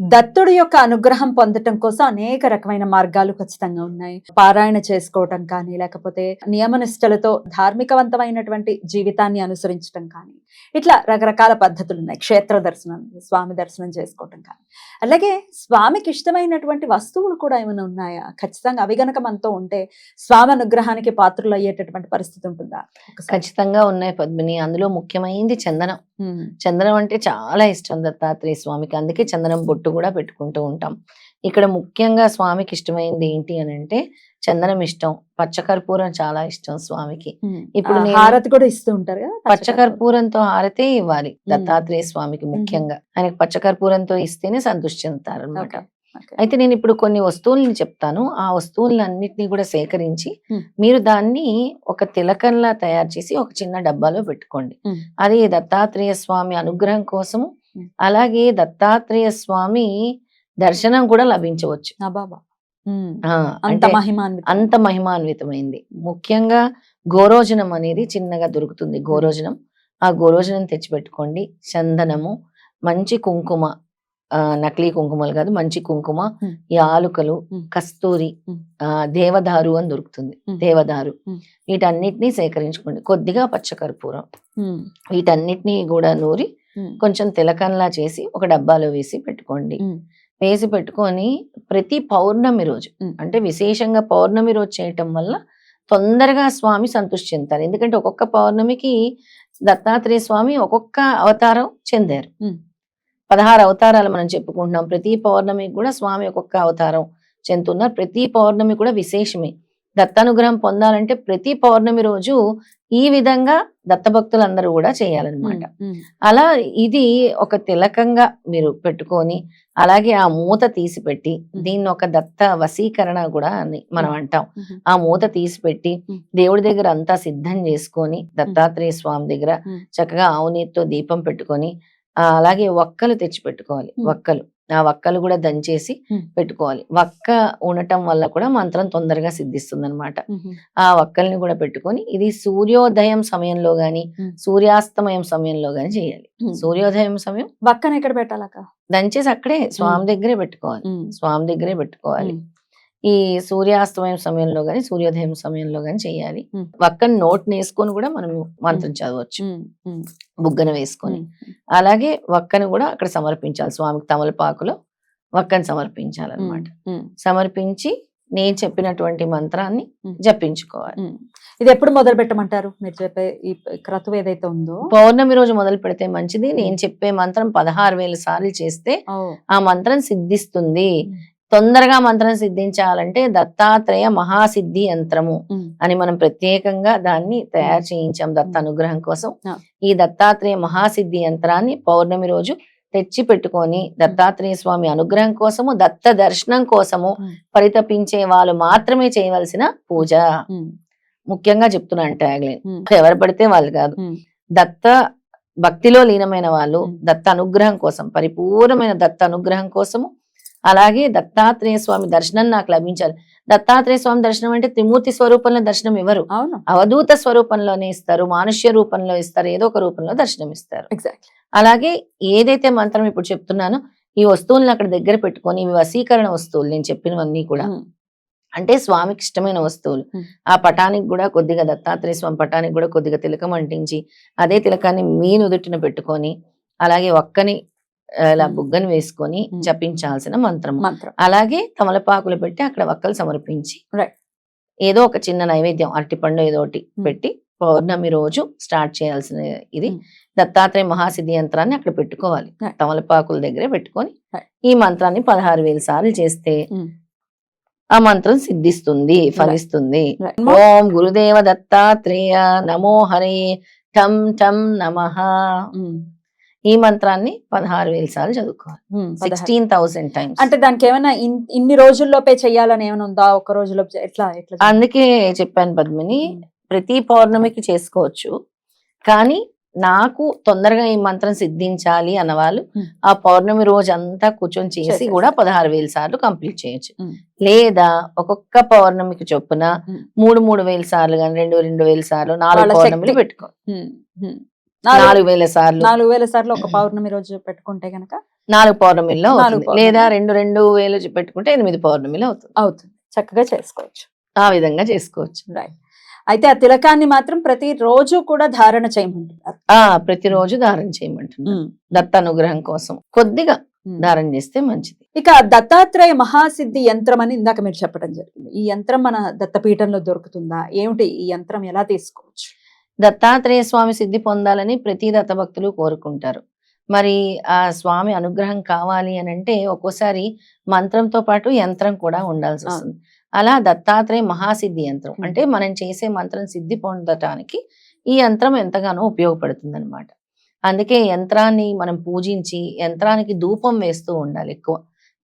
దత్తుడి యొక్క అనుగ్రహం పొందటం కోసం అనేక రకమైన మార్గాలు ఖచ్చితంగా ఉన్నాయి. పారాయణ చేసుకోవటం కానీ లేకపోతే నియమనిష్టలతో ధార్మికవంతమైనటువంటి జీవితాన్ని అనుసరించటం కానీ ఇట్లా రకరకాల పద్ధతులు ఉన్నాయి. క్షేత్ర దర్శనం స్వామి దర్శనం చేసుకోవటం కానీ. అలాగే స్వామికి ఇష్టమైనటువంటి వస్తువులు కూడా ఏమైనా ఉన్నాయా? ఖచ్చితంగా అవి గనక మనతో ఉంటే స్వామి అనుగ్రహానికి పాత్రలు అయ్యేటటువంటి పరిస్థితి ఉంటుందా. ఖచ్చితంగా ఉన్నాయి పద్మిని. అందులో ముఖ్యమైనది చందనం. చందనం అంటే చాలా ఇష్టం దత్తాత్రేయ స్వామికి. అందుకే చందనం బొట్టు కూడా పెట్టుకుంటూ ఉంటాం ఇక్కడ ముఖ్యంగా స్వామికి ఇష్టమైంది ఏంటి అని అంటే చందనం ఇష్టం పచ్చకర్పూరం చాలా ఇష్టం స్వామికి. ఇప్పుడు హారతి కూడా ఇస్తూ ఉంటారు కదా పచ్చకర్పూరంతో హారతే ఇవ్వాలి దత్తాత్రేయ స్వామికి ముఖ్యంగా ఆయనకి పచ్చకర్పూరంతో ఇస్తేనే సంతృష్టి చెందుతారు అనమాట. అయితే నేను ఇప్పుడు కొన్ని వస్తువుల్ని చెప్తాను ఆ వస్తువులన్నిటినీ కూడా సేకరించి. మీరు దాన్ని ఒక తిలకంలా తయారు చేసి ఒక చిన్న డబ్బాలో పెట్టుకోండి. అది దత్తాత్రేయ స్వామి అనుగ్రహం కోసము. అలాగే దత్తాత్రేయ స్వామి దర్శనం కూడా లభించవచ్చు. అంత మహిమాన్వితమైంది. ముఖ్యంగా గోరోజనం అనేది చిన్నగా దొరుకుతుంది గోరోజనం. ఆ గోరోజనం తెచ్చిపెట్టుకోండి. చందనము మంచి కుంకుమ ఆ నకిలీ కుంకుమలు కాదు మంచి కుంకుమ. యాలుకలు. కస్తూరి. ఆ దేవదారు అని దొరుకుతుంది. దేవదారు. వీటన్నిటిని సేకరించుకోండి. కొద్దిగా పచ్చకర్పూరం వీటన్నిటిని కూడా నూరి కొంచెం తిలకంలా చేసి ఒక డబ్బాలో వేసి పెట్టుకోండి. వేసి పెట్టుకొని ప్రతి పౌర్ణమి రోజు. అంటే విశేషంగా పౌర్ణమి రోజు చేయటం వల్ల తొందరగా స్వామి సంతృష్టి చెందుతారు. ఎందుకంటే ఒక్కొక్క పౌర్ణమికి దత్తాత్రేయ స్వామి ఒక్కొక్క అవతారం చెందారు. పదహారు అవతారాలు మనం చెప్పుకుంటున్నాం. ప్రతి పౌర్ణమికి కూడా స్వామి ఒక్కొక్క అవతారం చెందుతున్నారు. ప్రతి పౌర్ణమి కూడా విశేషమే. దత్తానుగ్రహం పొందాలంటే ప్రతి పౌర్ణమి రోజు ఈ విధంగా దత్తభక్తులందరూ కూడా చేయాలన్నమాట అలా ఇది ఒక తిలకంగా మీరు పెట్టుకొని అలాగే ఆ మూత తీసి పెట్టి మ్మ్. దీన్ని ఒక దత్త వశీకరణ కూడా అని మనం అంటాం ఆ మూత తీసి పెట్టి మ్మ్. దేవుడి దగ్గర అంతా సిద్ధం చేసుకొని దత్తాత్రేయ స్వామి దగ్గర. చక్కగా ఆవునీతితో దీపం పెట్టుకొని అలాగే వక్కలు తెచ్చి పెట్టుకోవాలి మ్మ్. ఆ వక్కలు కూడా దంచేసి. పెట్టుకోవాలి. వక్క ఉండటం వల్ల కూడా మంత్రం తొందరగా సిద్ధిస్తుంది అనమాట ఆ వక్కల్ని కూడా పెట్టుకొని ఇది సూర్యోదయం సమయంలో గాని. సూర్యాస్తమయం సమయంలో గాని చేయాలి. సూర్యోదయం సమయం వక్కన ఎక్కడ పెట్టాలక్క? దంచేసి అక్కడే స్వామి దగ్గరే పెట్టుకోవాలి. స్వామి దగ్గరే పెట్టుకోవాలి. ఈ సూర్యాస్తమయం సమయంలో గాని సూర్యోదయం సమయంలో గాని చేయాలి. మ్మ్. వక్కని నోట్ వేసుకొని కూడా మనం మంత్రం చదవచ్చు. బుగ్గన వేసుకొని. అలాగే వక్కని కూడా అక్కడ సమర్పించాలి. స్వామికి తమలపాకులో వక్కని సమర్పించాలన్నమాట. సమర్పించి నేను చెప్పినటువంటి మంత్రాన్ని. జపించుకోవాలి. ఇది ఎప్పుడు మొదలు పెట్టమంటారు? మీరు చెప్పే ఈ క్రతువు ఏదైతే ఉందో? పౌర్ణమి రోజు మొదలు పెడితే మంచిది. నేను చెప్పే మంత్రం పదహారు వేల సార్లు చేస్తే ఆ మంత్రం సిద్ధిస్తుంది. తొందరగా మంత్రం సిద్ధించాలంటే దత్తాత్రేయ మహాసిద్ధి యంత్రము అని మనం ప్రత్యేకంగా దాన్ని తయారు చేయించాం దత్త. అనుగ్రహం కోసం. ఈ దత్తాత్రేయ మహాసిద్ధి యంత్రాన్ని పౌర్ణమి రోజు తెచ్చి పెట్టుకొని దత్తాత్రేయ స్వామి అనుగ్రహం కోసము దత్త దర్శనం కోసము. పరితపించే వాళ్ళు మాత్రమే చేయవలసిన పూజ. ముఖ్యంగా చెప్తున్నాను ట్యాగ్లైన్ ఎవరు పడితే వాళ్ళు కాదు. దత్త భక్తిలో లీనమైన వాళ్ళు. దత్త అనుగ్రహం కోసం పరిపూర్ణమైన దత్త అనుగ్రహం కోసము అలాగే దత్తాత్రేయ స్వామి దర్శనం నాకు లభించాలి. దత్తాత్రేయ స్వామి దర్శనం అంటే త్రిమూర్తి స్వరూపంలో దర్శనం ఇవ్వరు అవును. అవధూత స్వరూపంలోనే ఇస్తారు మానుష్య రూపంలో ఇస్తారు ఏదో ఒక రూపంలో దర్శనం ఇస్తారు. ఎగ్జాక్ట్ అలాగే ఏదైతే మంత్రం ఇప్పుడు చెప్తున్నానో ఈ వస్తువులను అక్కడ దగ్గర పెట్టుకొని ఇవి వశీకరణ వస్తువులు నేను చెప్పినవన్నీ కూడా. అంటే స్వామికి ఇష్టమైన వస్తువులు. Hmm. ఆ పటానికి కూడా కొద్దిగా దత్తాత్రేయ స్వామి పటానికి కూడా కొద్దిగా తిలకం అంటించి అదే తిలకాన్ని మీ నుదుటిన పెట్టుకొని అలాగే ఒక్కని ఇలా. బుగ్గని వేసుకొని. జపించాల్సిన మంత్రం అలాగే తమలపాకులు పెట్టి అక్కడ వక్కలు సమర్పించి. ఏదో ఒక చిన్న నైవేద్యం అరటిపండు ఏదో ఒకటి. పెట్టి పౌర్ణమి రోజు స్టార్ట్ చేయాల్సిన ఇది. దత్తాత్రేయ మహాసిద్ధి యంత్రాన్ని అక్కడ పెట్టుకోవాలి. తమలపాకుల దగ్గరే పెట్టుకొని. ఈ మంత్రాన్ని పదహారు వేల సార్లు చేస్తే ఆ మంత్రం సిద్ధిస్తుంది ఫలిస్తుంది. ఓం గురుదేవ దత్తాత్రేయ నమో హరే టం టం నమ ఈ మంత్రాన్ని పదహారు వేల సార్లు చదువుకోవాలి. సిక్స్టీన్ థౌసండ్ టైమ్స్ అంటే దానికి ఏమైనా ఇన్- ఇన్ని రోజుల్లోపే చెయ్యాలని ఏమైనా ఉందా ఒక రోజులో ఎట్లా ఎట్లా? అందుకే చెప్పాను పద్మిని ప్రతి పౌర్ణమికి చేసుకోవచ్చు కానీ నాకు తొందరగా ఈ మంత్రం సిద్ధించాలి అన్నవాళ్ళు. ఆ పౌర్ణమి రోజు అంతా కూర్చొని చేసి. కూడా పదహారు వేల సార్లు కంప్లీట్ చేయొచ్చు. లేదా ఒక్కొక్క పౌర్ణమికి చొప్పున. మూడు మూడు వేల సార్లు కానీ రెండు రెండు వేల సార్లు నాలుగు పౌర్ణమిలు. పెట్టుకో. నాలుగు వేల సార్లు. నాలుగు వేల సార్లు ఒక పౌర్ణమి రోజు పెట్టుకుంటే గనక? నాలుగు పౌర్ణమిలు. లేదా రెండు రెండు వేలు పెట్టుకుంటే ఎనిమిది పౌర్ణమిలు అవుతుంది. అవుతుంది. చక్కగా చేసుకోవచ్చు. ఆ విధంగా చేసుకోవచ్చు. రైట్ అయితే ఆ తిలకాన్ని మాత్రం ప్రతి రోజు కూడా ధారణ చేయమంటున్నారు. ఆ ప్రతిరోజు ధారణ చేయమంటున్నాను దత్త అనుగ్రహం కోసం. కొద్దిగా ఉమ్. ధారణ చేస్తే మంచిది. ఇక దత్తాత్రేయ మహాసిద్ధి యంత్రం అని ఇందాక మీరు చెప్పడం జరిగింది. ఈ యంత్రం మన దత్తపీఠంలో దొరుకుతుందా? ఏమిటి? ఈ యంత్రం ఎలా తీసుకోవచ్చు? దత్తాత్రేయ స్వామి సిద్ధి పొందాలని ప్రతి దత్త భక్తులు కోరుకుంటారు మరి ఆ స్వామి అనుగ్రహం కావాలి అని అంటే ఒక్కోసారి మంత్రంతో పాటు యంత్రం కూడా ఉండాల్సి. వస్తుంది అలా దత్తాత్రేయ మహాసిద్ధి యంత్రం. అంటే మనం చేసే మంత్రం సిద్ధి పొందటానికి ఈ యంత్రం ఎంతగానో ఉపయోగపడుతుంది అనమాట అందుకే యంత్రాన్ని మనం పూజించి యంత్రానికి ధూపం వేస్తూ ఉండాలి ఎక్కువ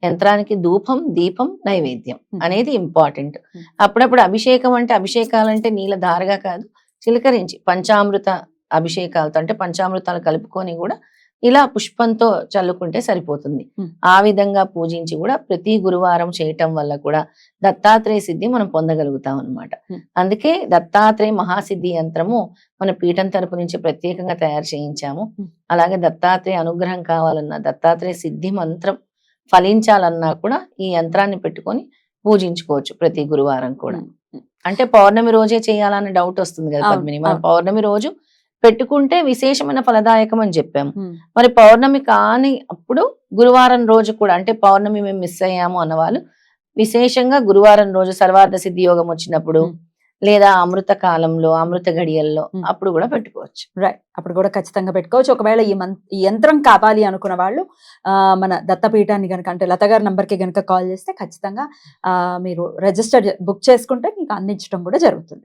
యంత్రానికి ధూపం దీపం నైవేద్యం. అనేది ఇంపార్టెంట్. అప్పుడప్పుడు అభిషేకం అంటే అభిషేకాలంటే నీళ్ళ ధారగా కాదు చిలకరించి పంచామృత అభిషేకాలతో అంటే పంచామృతాలు కలుపుకొని కూడా ఇలా పుష్పంతో చల్లుకుంటే సరిపోతుంది. ఆ విధంగా పూజించి కూడా ప్రతి గురువారం చేయటం వల్ల కూడా దత్తాత్రేయ సిద్ధి మనం పొందగలుగుతాం అన్నమాట Hmm. అందుకే దత్తాత్రేయ మహాసిద్ధి యంత్రము మన పీఠం తరపు నుంచి ప్రత్యేకంగా తయారు చేయించాము. అలాగే దత్తాత్రేయ అనుగ్రహం కావాలన్నా దత్తాత్రేయ సిద్ధి మంత్రం ఫలించాలన్నా కూడా ఈ యంత్రాన్ని పెట్టుకొని పూజించుకోవచ్చు ప్రతి గురువారం కూడా. అంటే పౌర్ణమి రోజే చేయాలన్న డౌట్ వస్తుంది కదా పద్మిని మనం. పౌర్ణమి రోజు పెట్టుకుంటే విశేషమైన ఫలదాయకం అని చెప్పాము. మరి పౌర్ణమి కాని అప్పుడు గురువారం రోజు కూడా అంటే పౌర్ణమి మేము మిస్ అయ్యాము అన్నవాళ్ళు విశేషంగా గురువారం రోజు సర్వార్థ సిద్ధి యోగం వచ్చినప్పుడు. లేదా అమృత కాలంలో అమృత గడియల్లో ఉమ్. అప్పుడు కూడా పెట్టుకోవచ్చు. రైట్ అప్పుడు కూడా ఖచ్చితంగా పెట్టుకోవచ్చు. ఒకవేళ ఈ ఈ యంత్రం కావాలి అనుకున్న వాళ్ళు ఆ, మన దత్తపీఠాన్ని కనుక అంటే లత గారి నంబర్కి కనుక కాల్ చేస్తే ఖచ్చితంగా మీరు రిజిస్టర్ బుక్ చేసుకుంటే మీకు అందించడం కూడా జరుగుతుంది.